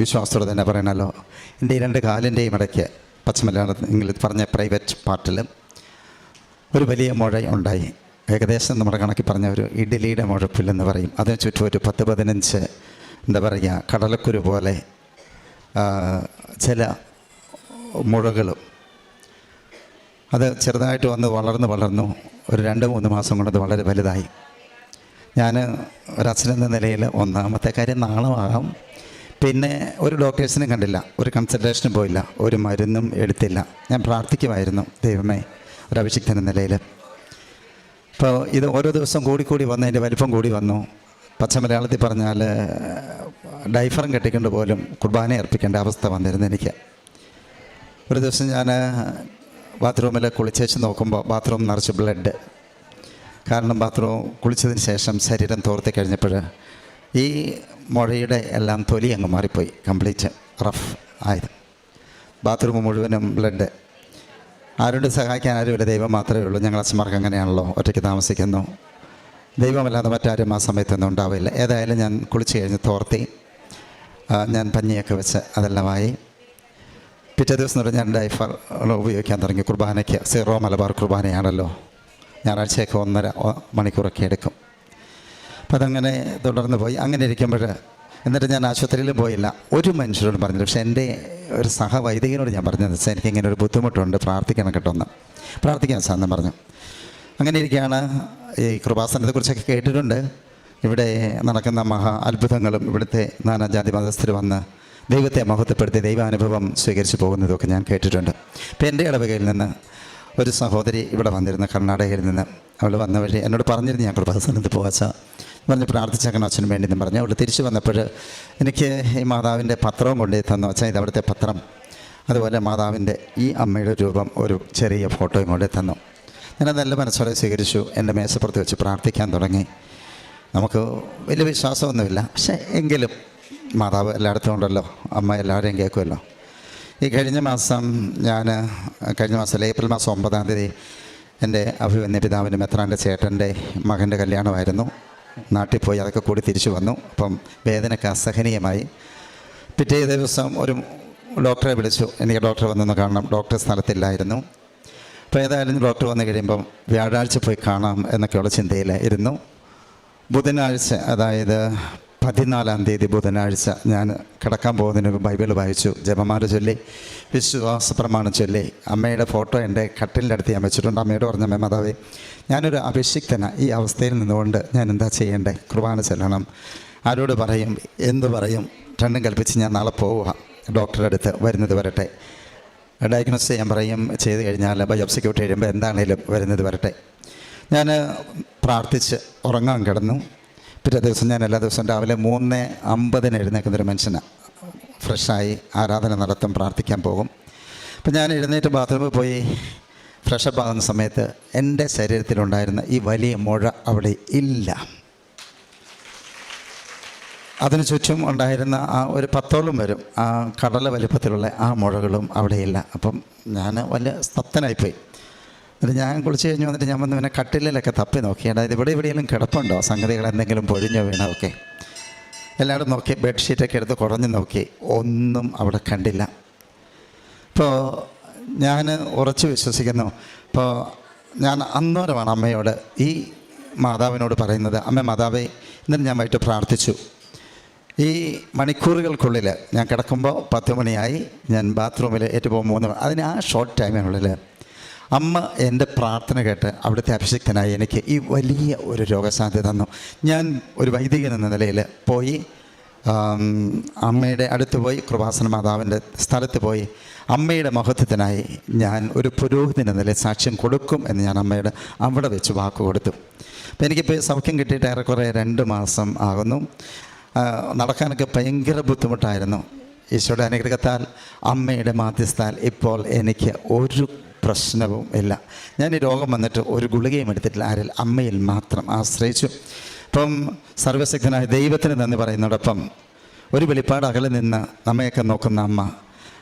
വിശ്വാസത്തോടെ തന്നെ പറയണമല്ലോ എന്റെ ഈ രണ്ട് കാലിന്റെയും ഇടയ്ക്ക് പച്ചമലയാളത്തിൽ പറഞ്ഞ പ്രൈവറ്റ് പാർട്ടിൽ ഒരു വലിയ മുഴ ഉണ്ടായി. ഏകദേശം നമ്മുടെ കണക്കി പറഞ്ഞ ഒരു ഇഡ്ഡലിയുടെ മുഴപ്പില്ലെന്ന് പറയും. അതിന് ചുറ്റും ഒരു പത്ത് പതിനഞ്ച് എന്താ പറയുക കടലക്കുരു പോലെ ചില മുഴകളും. അത് ചെറുതായിട്ട് വന്ന് വളർന്ന് വളർന്നു. ഒരു രണ്ട് മൂന്ന് മാസം കൊണ്ട് അത് വളരെ വലുതായി. ഞാൻ ഒരച്ഛനെന്ന നിലയിൽ ഒന്നാമത്തെ കാര്യം നാളമാകാം പിന്നെ ഒരു ഡോക്ടേഴ്സിനും കണ്ടില്ല ഒരു കൺസൾട്ടേഷനും പോയില്ല ഒരു മരുന്നും എടുത്തില്ല. ഞാൻ പ്രാർത്ഥിക്കുമായിരുന്നു ദൈവമേ ഒരു അഭിഷിക്തൻ എന്ന നിലയിൽ. അപ്പോൾ ഇത് ഓരോ ദിവസം കൂടിക്കൂടി കൂടി വന്ന് അതിന്റെ വലിപ്പം കൂടി വന്നു. പച്ച മലയാളത്തിൽ പറഞ്ഞാൽ ഡൈഫറും കെട്ടിക്കൊണ്ട് പോലും കുർബാന അർപ്പിക്കേണ്ട അവസ്ഥ വന്നിരുന്നു എനിക്ക്. ഒരു ദിവസം ഞാൻ ബാത്റൂമിൽ കുളിച്ചേച്ച് നോക്കുമ്പോൾ ബാത്റൂം നിറച്ച് ബ്ലഡ്. കാരണം ബാത്റൂം കുളിച്ചതിന് ശേഷം ശരീരം തോർത്തി കഴിഞ്ഞപ്പോൾ ഈ മുഴയുടെ എല്ലാം തൊലി അങ്ങ് മാറിപ്പോയി കംപ്ലീറ്റ് റഫ് ആയത്. ബാത്റൂം മുഴുവനും ബ്ലഡ്. ആരോട് സഹായിക്കാൻ ആരുമില്ല. ദൈവം മാത്രമേ ഉള്ളൂ. ഞങ്ങൾ അച്ഛന്മാർക്ക് അങ്ങനെയാണല്ലോ ഒറ്റയ്ക്ക് താമസിക്കുന്നു. ദൈവമല്ലാതെ മറ്റാരും ആ സമയത്തൊന്നും ഉണ്ടാവില്ല. ഏതായാലും ഞാൻ കുളിച്ച് കഴിഞ്ഞ് തോർത്തി ഞാൻ പഞ്ഞിയൊക്കെ വെച്ച് അതെല്ലാമായി. പിറ്റേ ദിവസം തൊട്ട് ഞാൻ ഡൈഫർ ഉപയോഗിക്കാൻ തുടങ്ങി. കുർബാനയ്ക്ക് സീറോ മലബാർ കുർബാനയാണല്ലോ. ഞായറാഴ്ചയൊക്കെ ഒന്നര മണിക്കൂറൊക്കെ എടുക്കും. അപ്പം അതങ്ങനെ തുടർന്ന് പോയി. അങ്ങനെ ഇരിക്കുമ്പോൾ എന്നിട്ട് ഞാൻ ആശുപത്രിയിലും പോയില്ല. ഒരു മനുഷ്യരോട് പറഞ്ഞില്ല. പക്ഷേ എന്റെ ഒരു സഹവൈദികനോട് ഞാൻ പറഞ്ഞത് സാർ എനിക്ക് ഇങ്ങനെ ഒരു ബുദ്ധിമുട്ടുണ്ട് പ്രാർത്ഥിക്കണം കേട്ടോ എന്ന്. പ്രാർത്ഥിക്കാൻ സാധനം പറഞ്ഞു. അങ്ങനെ ഇരിക്കുകയാണ്. ഈ കൃപാസനത്തെക്കുറിച്ചൊക്കെ കേട്ടിട്ടുണ്ട്. ഇവിടെ നടക്കുന്ന മഹാ അത്ഭുതങ്ങളും ഇവിടുത്തെ നാനാജാതി മതസ്ഥർ വന്ന് ദൈവത്തെ മഹത്വപ്പെടുത്തി ദൈവാനുഭവം സ്വീകരിച്ചു പോകുന്നതൊക്കെ ഞാൻ കേട്ടിട്ടുണ്ട്. ഇപ്പം എന്റെ ഇടവകയിൽ നിന്ന് ഒരു സഹോദരി ഇവിടെ വന്നിരുന്നു കർണാടകയിൽ നിന്ന്. അവൾ വന്ന വഴി എന്നോട് പറഞ്ഞിരുന്നു ഞാൻ കൃപാസനത്ത് പോകാച്ച പറഞ്ഞ് പ്രാർത്ഥിച്ചേക്കണം അച്ഛനും വേണ്ടി എന്ന് പറഞ്ഞു അവൾ തിരിച്ചു വന്നപ്പോൾ എനിക്ക് ഈ മാതാവിന്റെ പത്രവും കൊണ്ടുപോയി തന്നു. അച്ഛൻ ഇത് അവിടുത്തെ പത്രം. അതുപോലെ മാതാവിന്റെ ഈ അമ്മയുടെ രൂപം ഒരു ചെറിയ ഫോട്ടോയും കൊണ്ടേ തന്നു. ഞാൻ നല്ല മനസ്സോടെ സ്വീകരിച്ചു. എന്റെ മേശപ്പുറത്ത് വെച്ച് പ്രാർത്ഥിക്കാൻ തുടങ്ങി. നമുക്ക് വലിയ വിശ്വാസമൊന്നുമില്ല. പക്ഷേ എങ്കിലും മാതാവ് എല്ലായിടത്തും ഉണ്ടല്ലോ. അമ്മ എല്ലാവരെയും കേൾക്കുമല്ലോ. ഈ കഴിഞ്ഞ മാസം ഞാൻ കഴിഞ്ഞ മാസം ഏപ്രിൽ മാസം ഒമ്പതാം തീയതി എന്റെ അഭിമന്യ പിതാവിന്റെ മെത്രാന്റെ ചേട്ടന്റെ മകന്റെ കല്യാണമായിരുന്നു. നാട്ടിൽ പോയി അതൊക്കെ കൂടി തിരിച്ചു വന്നു. അപ്പം വേദനയ്ക്ക് അസഹനീയമായി. പിറ്റേ ദിവസം ഒരു ഡോക്ടറെ വിളിച്ചു. എനിക്ക് ഡോക്ടർ വന്നൊന്ന് കാണണം. ഡോക്ടർ സ്ഥലത്തില്ലായിരുന്നു. അപ്പോൾ ഏതായാലും ഡോക്ടർ വന്നു കഴിയുമ്പം വ്യാഴാഴ്ച പോയി കാണാം എന്നൊക്കെയുള്ള ചിന്തയിൽ ഇരുന്നു ബുധനാഴ്ച അതായത് പതിനാലാം തീയതി ബുധനാഴ്ച ഞാൻ കിടക്കാൻ പോകുന്നതിന് ബൈബിൾ വായിച്ചു. ജപമാല ചൊല്ലി വിശ്വാസ പ്രമാണം ചൊല്ലി. അമ്മയുടെ ഫോട്ടോ എന്റെ കട്ടിലിന്റെ അടുത്ത് ഞാൻ വെച്ചിട്ടുണ്ട്. അമ്മയോട് പറഞ്ഞ അമ്മ മാതാവേ ഞാനൊരു അഭിഷിക്തന. ഈ അവസ്ഥയിൽ നിന്നുകൊണ്ട് ഞാൻ എന്താ ചെയ്യേണ്ടേ? കുർബാന ചെല്ലണം. ആരോട് പറയും? എന്ത് പറയും? രണ്ടും കൽപ്പിച്ച് ഞാൻ നാളെ പോവുക. ഡോക്ടറുടെ അടുത്ത് വരുന്നത് വരട്ടെ. ഡയഗ്നോസ് ചെയ്യാൻ പറയും. ചെയ്ത് കഴിഞ്ഞാൽ ബയോപ്സിക്യൂട്ട് കഴിയുമ്പോൾ എന്താണേലും വരുന്നത് വരട്ടെ. ഞാൻ പ്രാർത്ഥിച്ച് ഉറങ്ങാൻ കിടന്നു. പിറ്റേ ദിവസം ഞാൻ എല്ലാ ദിവസവും രാവിലെ മൂന്ന് അമ്പതിന് എഴുന്നേൽക്കുന്നൊരു മനുഷ്യനാണ് ഫ്രഷായി ആരാധന നടത്തും പ്രാർത്ഥിക്കാൻ പോകും. അപ്പം ഞാൻ എഴുന്നേറ്റ് ബാത്റൂമിൽ പോയി ഫ്രഷപ്പ് ആകുന്ന സമയത്ത് എന്റെ ശരീരത്തിലുണ്ടായിരുന്ന ഈ വലിയ മുഴ അവിടെ ഇല്ല. അതിന് ചുറ്റും ഉണ്ടായിരുന്ന ആ ഒരു പത്തോളം വരും ആ കടല വലിപ്പത്തിലുള്ള ആ മുഴകളും അവിടെയില്ല അപ്പം ഞാൻ വലിയ സ്തബ്ധനായിപ്പോയി. എന്നിട്ട് ഞാൻ കുളിച്ച് കഴിഞ്ഞ് വന്നിട്ട് ഞാൻ വന്ന് പിന്നെ കട്ടിലിലൊക്കെ തപ്പി നോക്കി. അതായത് ഇവിടെ എവിടെയെങ്കിലും കിടപ്പുണ്ടോ? സംഗതികൾ എന്തെങ്കിലും പൊഴിഞ്ഞോ വീണോ? ഒക്കെ എല്ലാവരും നോക്കി ബെഡ്ഷീറ്റൊക്കെ എടുത്ത് കുറഞ്ഞ് നോക്കി. ഒന്നും അവിടെ കണ്ടില്ല. ഇപ്പോൾ ഞാൻ ഉറച്ചു വിശ്വസിക്കുന്നു. ഇപ്പോൾ ഞാൻ അന്നോരമാണ് അമ്മയോട് ഈ മാതാവിനോട് പറയുന്നത് അമ്മ മാതാവേ ഇന്നലെ ഞാൻ വൈകിട്ട് പ്രാർത്ഥിച്ചു. ഈ മണിക്കൂറുകൾക്കുള്ളിൽ ഞാൻ കിടക്കുമ്പോൾ പത്ത് മണിയായി ഞാൻ ബാത്റൂമിൽ ഏറ്റവും മൂന്ന് അതിന് ആ ഷോർട്ട് ടൈമിനുള്ളിൽ അമ്മ എന്റെ പ്രാർത്ഥന കേട്ട് അവിടുത്തെ അഭിഷിക്തനായി എനിക്ക് ഈ വലിയ ഒരു രോഗസാധ്യത തന്നു. ഞാൻ ഒരു വൈദികൻ എന്ന നിലയിൽ പോയി അമ്മയുടെ അടുത്ത് പോയി കൃപാസന മാതാവിന്റെ സ്ഥലത്ത് പോയി. അമ്മയുടെ മഹത്വത്തിനായി ഞാൻ ഒരു പുരോഹിതൻ എന്ന നിലയിൽ സാക്ഷ്യം കൊടുക്കും എന്ന് ഞാൻ അമ്മയുടെ അവിടെ വെച്ച് വാക്ക് കൊടുത്തു. അപ്പോൾ എനിക്കിപ്പോൾ സൗഖ്യം കിട്ടിയിട്ട് ഏറെക്കുറെ രണ്ട് മാസം ആകുന്നു. നടക്കാനൊക്കെ ഭയങ്കര ബുദ്ധിമുട്ടായിരുന്നു. ഈശോയുടെ അനുഗ്രഹത്താൽ അമ്മയുടെ മാധ്യസ്ഥാൽ ഇപ്പോൾ എനിക്ക് ഒരു പ്രശ്നവും ഇല്ല. ഞാൻ ഈ രോഗം വന്നിട്ട് ഒരു ഗുളികയും എടുത്തിട്ടില്ല. ആരിൽ? അമ്മയിൽ മാത്രം ആശ്രയിച്ചു. അപ്പം സർവശക്തനായ ദൈവത്തിന് നന്ദി പറയുന്നതോടൊപ്പം ഒരു വെളിപ്പാട് അകലെ നിന്ന് നമ്മയൊക്കെ നോക്കുന്ന അമ്മ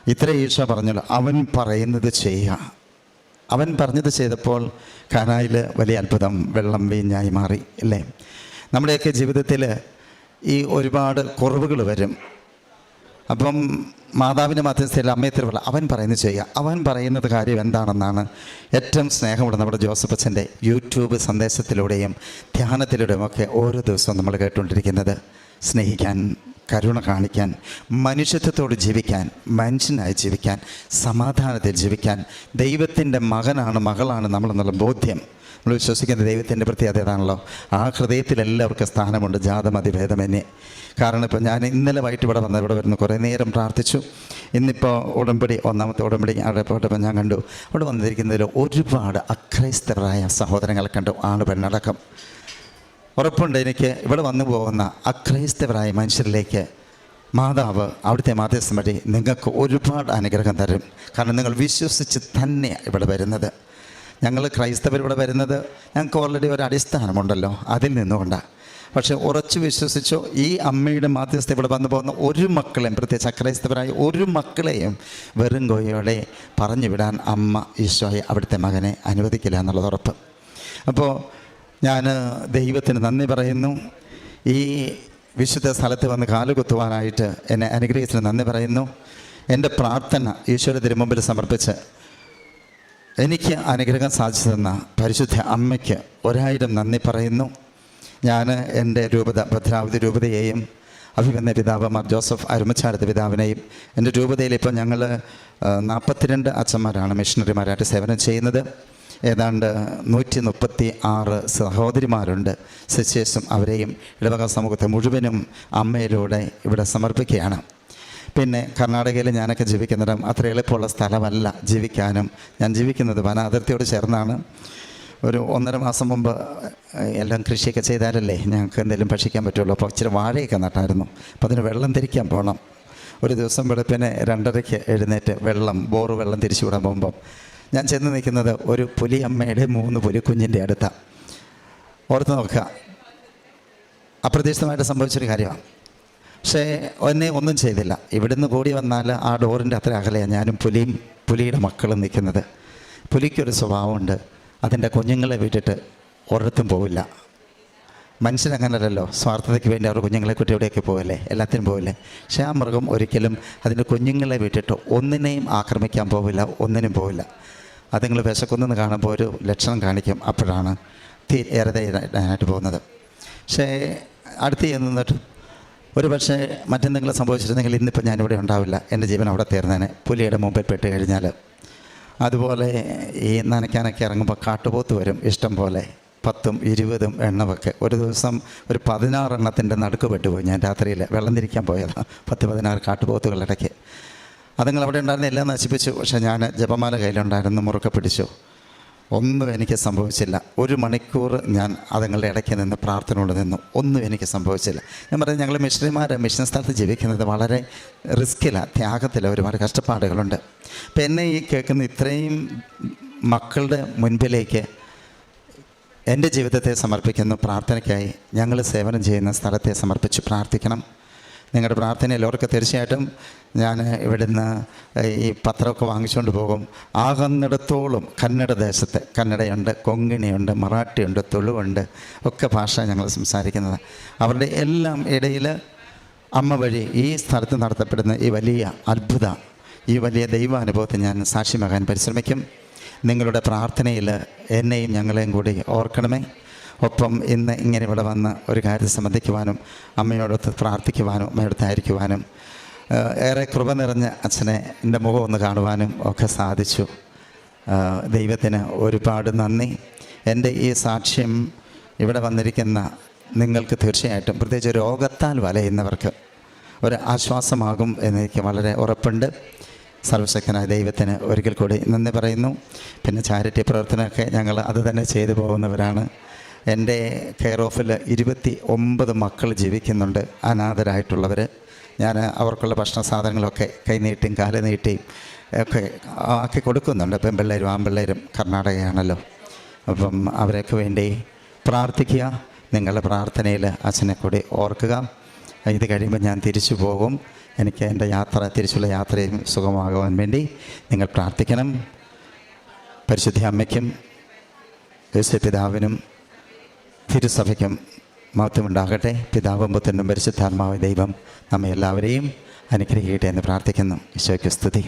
ഇത്ര ഈശോ പറഞ്ഞല്ലോ അവൻ പറയുന്നത് ചെയ്യുക അവൻ പറഞ്ഞത് ചെയ്തപ്പോൾ കാനായിൽ വലിയ അത്ഭുതം വെള്ളം വീഞ്ഞായി മാറി അല്ലേ നമ്മുടെയൊക്കെ ജീവിതത്തിൽ ഈ ഒരുപാട് കുറവുകൾ വരും. അപ്പം മാതാവിന്റെ മധ്യസ്ഥയിൽ അമ്മയെ തിരുവല്ല അവൻ പറയുന്നത് ചെയ്യുക. അവൻ പറയുന്നത് കാര്യം എന്താണെന്നാണ് ഏറ്റവും സ്നേഹമുള്ള നമ്മുടെ ജോസഫ് അച്ഛന്റെ യൂട്യൂബ് സന്ദേശത്തിലൂടെയും ധ്യാനത്തിലൂടെയും ഒക്കെ ഓരോ ദിവസവും നമ്മൾ കേട്ടുകൊണ്ടിരിക്കുന്നത്. സ്നേഹിക്കാൻ കരുണ കാണിക്കാൻ മനുഷ്യത്വത്തോട് ജീവിക്കാൻ മനുഷ്യനായി ജീവിക്കാൻ സമാധാനത്തിൽ ജീവിക്കാൻ ദൈവത്തിന്റെ മകനാണ് മകളാണ് നമ്മളെന്നുള്ള ബോധ്യം നമ്മൾ വിശ്വസിക്കുന്ന ദൈവത്തിന്റെ പ്രത്യേകതയാണല്ലോ ആ ഹൃദയത്തിൽ എല്ലാവർക്കും സ്ഥാനമുണ്ട് ജാതമതി ഭേദമന്യേ കാരണം ഇപ്പോൾ ഞാൻ ഇന്നലെ വൈകിട്ട് ഇവിടെ വന്നത് ഇവിടെ വരുന്ന കുറേ നേരം പ്രാർത്ഥിച്ചു. ഇന്നിപ്പോൾ ഉടമ്പടി ഒന്നാമത്തെ ഉടമ്പടി അവിടെ പോയപ്പോൾ ഞാൻ കണ്ടു. അവിടെ വന്നിരിക്കുന്നതിൽ ഒരുപാട് അക്രൈസ്തരായ സഹോദരങ്ങളെ കണ്ടു ആണ് പെണ്ണടക്കം. ഉറപ്പുണ്ട് എനിക്ക് ഇവിടെ വന്നു പോകുന്ന അക്രൈസ്തവരായ മനുഷ്യരിലേക്ക് മാതാവ് അവിടുത്തെ മാധ്യസ്ഥം വഴി നിങ്ങൾക്ക് ഒരുപാട് അനുഗ്രഹം തരും. കാരണം നിങ്ങൾ വിശ്വസിച്ച് തന്നെയാണ് ഇവിടെ വരുന്നത്. ഞങ്ങൾ ക്രൈസ്തവർ ഇവിടെ വരുന്നത് ഞങ്ങൾക്ക് ഓൾറെഡി ഒരു അടിസ്ഥാനമുണ്ടല്ലോ അതിൽ നിന്നുകൊണ്ടാണ് പക്ഷെ ഉറച്ചു വിശ്വസിച്ചോ ഈ അമ്മയുടെ മാധ്യസ്ഥ ഇവിടെ വന്നു പോകുന്ന ഒരു മക്കളെയും പ്രത്യേകിച്ച് അക്രൈസ്തവരായ ഒരു മക്കളെയും വെറും കൊയ്യോടെ പറഞ്ഞു വിടാൻ അമ്മ ഈശോയെ അവിടുത്തെ മകനെ അനുവദിക്കില്ല എന്നുള്ളത് ഉറപ്പ്. അപ്പോൾ ഞാൻ ദൈവത്തിന് നന്ദി പറയുന്നു. ഈ വിശുദ്ധ സ്ഥലത്ത് വന്ന് കാലുകുത്തുവാനായിട്ട് എന്നെ അനുഗ്രഹിച്ചതിന് നന്ദി പറയുന്നു. എന്റെ പ്രാർത്ഥന ഈശോയുടെ തിരുമുമ്പിൽ സമർപ്പിച്ച് എനിക്ക് അനുഗ്രഹം സാധിച്ചതെന്ന പരിശുദ്ധ അമ്മയ്ക്ക് ഒരായിരം നന്ദി പറയുന്നു. ഞാൻ എന്റെ രൂപത ഭദ്രാവതി രൂപതയെയും അഭിമന്യ പിതാവ് മാർ ജോസഫ് അരുമച്ചാരത്ത് പിതാവിനെയും എന്റെ രൂപതയിൽ ഇപ്പോൾ ഞങ്ങൾ നാൽപ്പത്തിരണ്ട് അച്ഛന്മാരാണ് മിഷണറിമാരായിട്ട് സേവനം ചെയ്യുന്നത്. ഏതാണ്ട് നൂറ്റി മുപ്പത്തി ആറ് സഹോദരിമാരുണ്ട്. സിസ്റ്റേഴ്സും അവരെയും ഇടവക സമൂഹത്തെ മുഴുവനും അമ്മയിലൂടെ ഇവിടെ സമർപ്പിക്കുകയാണ്. പിന്നെ കർണാടകയിൽ ഞാനൊക്കെ ജീവിക്കുന്നിടം അത്ര എളുപ്പമുള്ള സ്ഥലമല്ല ജീവിക്കാനും. ഞാൻ ജീവിക്കുന്നത് വന അതിർത്തിയോട് ചേർന്നാണ്. ഒരു ഒന്നര മാസം മുമ്പ് എല്ലാം കൃഷിയൊക്കെ ചെയ്താലല്ലേ ഞങ്ങൾക്ക് എന്തെങ്കിലും ഭക്ഷിക്കാൻ പറ്റുള്ളൂ. അപ്പോൾ ഇച്ചിരി വാഴയൊക്കെ നട്ടായിരുന്നു. അപ്പോൾ അതിന് വെള്ളം തിരിക്കാൻ പോകണം ഒരു ദിവസം വെളുപ്പിനെ രണ്ടരയ്ക്ക് എഴുന്നേറ്റ് വെള്ളം ബോറ് വെള്ളം തിരിച്ചു വിടാൻ പോകുമ്പം ഞാൻ ചെന്ന് നിൽക്കുന്നത് ഒരു പുലിയമ്മയുടെ മൂന്ന് പുലിക്കുഞ്ഞിന്റെ അടുത്താണ് ഓർത്ത് നോക്കുക. അപ്രതീക്ഷിതമായിട്ട് സംഭവിച്ചൊരു കാര്യമാണ്. പക്ഷേ എന്നെ ഒന്നും ചെയ്തില്ല. ഇവിടുന്ന് കൂടി വന്നാൽ ആ ഡോറിന്റെ അത്ര അകലെയാണ് ഞാനും പുലിയും പുലിയുടെ മക്കളും നിൽക്കുന്നത്. പുലിക്കൊരു സ്വഭാവമുണ്ട്. അതിന്റെ കുഞ്ഞുങ്ങളെ വിട്ടിട്ട് ഒരിടത്തും പോവില്ല. മനുഷ്യനങ്ങനല്ലല്ലോ സ്വാർത്ഥതയ്ക്ക് വേണ്ടി അവർ കുഞ്ഞുങ്ങളെ കുട്ടി എവിടെയൊക്കെ പോകല്ലേ എല്ലാത്തിനും പോവില്ലേ? പക്ഷേ ആ മൃഗം ഒരിക്കലും അതിന്റെ കുഞ്ഞുങ്ങളെ വിട്ടിട്ട് ഒന്നിനെയും ആക്രമിക്കാൻ പോവില്ല ഒന്നിനും പോവില്ല. അത് നിങ്ങൾ വിശക്കുന്നെന്ന് കാണുമ്പോൾ ഒരു ലക്ഷണം കാണിക്കും. അപ്പോഴാണ് തീ ഏറെ ഇടാനായിട്ട് പോകുന്നത്. പക്ഷേ അടുത്ത് ചെന്ന് നിന്നിട്ട് ഒരു പക്ഷേ മറ്റെന്തെങ്കിലും സംഭവിച്ചിരുന്നെങ്കിൽ ഇന്നിപ്പോൾ ഞാനിവിടെ ഉണ്ടാവില്ല. എന്റെ ജീവൻ അവിടെ തീർന്നേനെ. പുലിയുടെ മുമ്പിൽ പെട്ട് കഴിഞ്ഞാൽ അതുപോലെ ഈ നനയ്ക്കാനൊക്കെ ഇറങ്ങുമ്പോൾ കാട്ടുപോത്ത് വരും. ഇഷ്ടം പോലെ പത്തും ഇരുപതും എണ്ണമൊക്കെ. ഒരു ദിവസം ഒരു പതിനാറ് എണ്ണത്തിന്റെ നടുക്ക് പെട്ടുപോയി ഞാൻ രാത്രിയിൽ. വെള്ളം തിരിക്കാൻ പോയതാണ് പത്ത് പതിനാറ് കാട്ടുപോത്തുകളിടയ്ക്ക് അതുങ്ങൾ അവിടെ ഉണ്ടായിരുന്ന എല്ലാം നശിപ്പിച്ചു. പക്ഷേ ഞാൻ ജപമാല കയ്യിലുണ്ടായിരുന്നു. മുറുക്കെ പിടിച്ചു. ഒന്നും എനിക്ക് സംഭവിച്ചില്ല. ഒരു മണിക്കൂർ ഞാൻ അതുങ്ങളുടെ ഇടയ്ക്ക് നിന്ന് പ്രാർത്ഥനയോട് നിന്നു. ഒന്നും എനിക്ക് സംഭവിച്ചില്ല. ഞാൻ പറയുന്നത് ഞങ്ങൾ മിഷനറിമാർ മിഷൻ സ്ഥലത്ത് ജീവിക്കുന്നത് വളരെ റിസ്ക്കിലാണ് ത്യാഗത്തിലാണ് ഒരുപാട് കഷ്ടപ്പാടുകളുണ്ട്. അപ്പം എന്നെ ഈ കേൾക്കുന്ന ഇത്രയും മക്കളുടെ മുൻപിലേക്ക് എന്റെ ജീവിതത്തെ സമർപ്പിക്കുന്നു. പ്രാർത്ഥനയ്ക്കായി ഞങ്ങൾ സേവനം ചെയ്യുന്ന സ്ഥലത്തെ സമർപ്പിച്ച് പ്രാർത്ഥിക്കണം. നിങ്ങളുടെ പ്രാർത്ഥനയിൽ എല്ലാവർക്കും തീർച്ചയായിട്ടും ഞാൻ ഇവിടുന്ന് ഈ പത്രമൊക്കെ വാങ്ങിച്ചുകൊണ്ട് പോകും. ആകുന്നിടത്തോളം കന്നഡ ദേശത്തെ കന്നഡയുണ്ട് കൊങ്ങിണിയുണ്ട് മറാഠിയുണ്ട് തുളുവുണ്ട് ഒക്കെ ഭാഷ ഞങ്ങൾ സംസാരിക്കുന്നത്. അവരുടെ എല്ലാം ഇടയിൽ അമ്മ വഴി ഈ സ്ഥലത്ത് നടത്തപ്പെടുന്ന ഈ വലിയ അത്ഭുത ഈ വലിയ ദൈവാനുഭവത്തെ ഞാൻ സാക്ഷ്യമാകാൻ പരിശ്രമിക്കും. നിങ്ങളുടെ പ്രാർത്ഥനയിൽ എന്നെയും ഞങ്ങളെയും കൂടി ഓർക്കണമേ. ഒപ്പം ഇന്ന് ഇങ്ങനെ ഇവിടെ വന്ന് ഒരു കാര്യത്തെ സംബന്ധിക്കുവാനും അമ്മയോടൊത്ത് പ്രാർത്ഥിക്കുവാനും അമ്മയോടൊത്ത് ആയിരിക്കുവാനും ഏറെ കൃപ നിറഞ്ഞ അച്ഛനെ എന്റെ മുഖം ഒന്ന് കാണുവാനും ഒക്കെ സാധിച്ചു. ദൈവത്തിന് ഒരുപാട് നന്ദി. എന്റെ ഈ സാക്ഷ്യം ഇവിടെ വന്നിരിക്കുന്ന നിങ്ങൾക്ക് തീർച്ചയായിട്ടും പ്രത്യേകിച്ച് രോഗത്താൽ വലയുന്നവർക്ക് ഒരു ആശ്വാസമാകും എന്നെനിക്ക് വളരെ ഉറപ്പുണ്ട്. സർവശക്തനായ ദൈവത്തിന് ഒരിക്കൽ കൂടി നന്ദി പറയുന്നു. പിന്നെ ചാരിറ്റി പ്രവർത്തനമൊക്കെ ഞങ്ങൾ അത് തന്നെ ചെയ്തു പോകുന്നവരാണ്. എന്റെ കെയർ ഓഫിൽ ഇരുപത്തി ഒമ്പത് മക്കൾ ജീവിക്കുന്നുണ്ട് അനാഥരായിട്ടുള്ളവർ ഞാൻ അവർക്കുള്ള ഭക്ഷണ സാധനങ്ങളൊക്കെ കൈനീട്ടിയും കാൽ നീട്ടിയും ഒക്കെ ആക്കി കൊടുക്കുന്നുണ്ട്. പെൺപിള്ളേരും ആൺപിള്ളേരും കർണാടകയാണല്ലോ. അപ്പം അവരൊക്കെ വേണ്ടി പ്രാർത്ഥിക്കുക. നിങ്ങളുടെ പ്രാർത്ഥനയിൽ അച്ഛനെ കൂടി ഓർക്കുക. ഇത് കഴിയുമ്പോൾ ഞാൻ തിരിച്ചു പോകും. എനിക്ക് എന്റെ യാത്ര തിരിച്ചുള്ള യാത്രയും സുഖമാകുവാൻ വേണ്ടി നിങ്ങൾ പ്രാർത്ഥിക്കണം. പരിശുദ്ധ അമ്മയ്ക്കും യേശു പിതാവിനും തിരുസഭയ്ക്കും മഹത്വമുണ്ടാകട്ടെ. പിതാവും പുത്രനും പരിശുദ്ധാത്മാവ് ദൈവം നമ്മെ എല്ലാവരെയും അനുഗ്രഹിക്കട്ടെ എന്ന് പ്രാർത്ഥിക്കുന്നു. ഈശോയ്ക്ക് സ്തുതി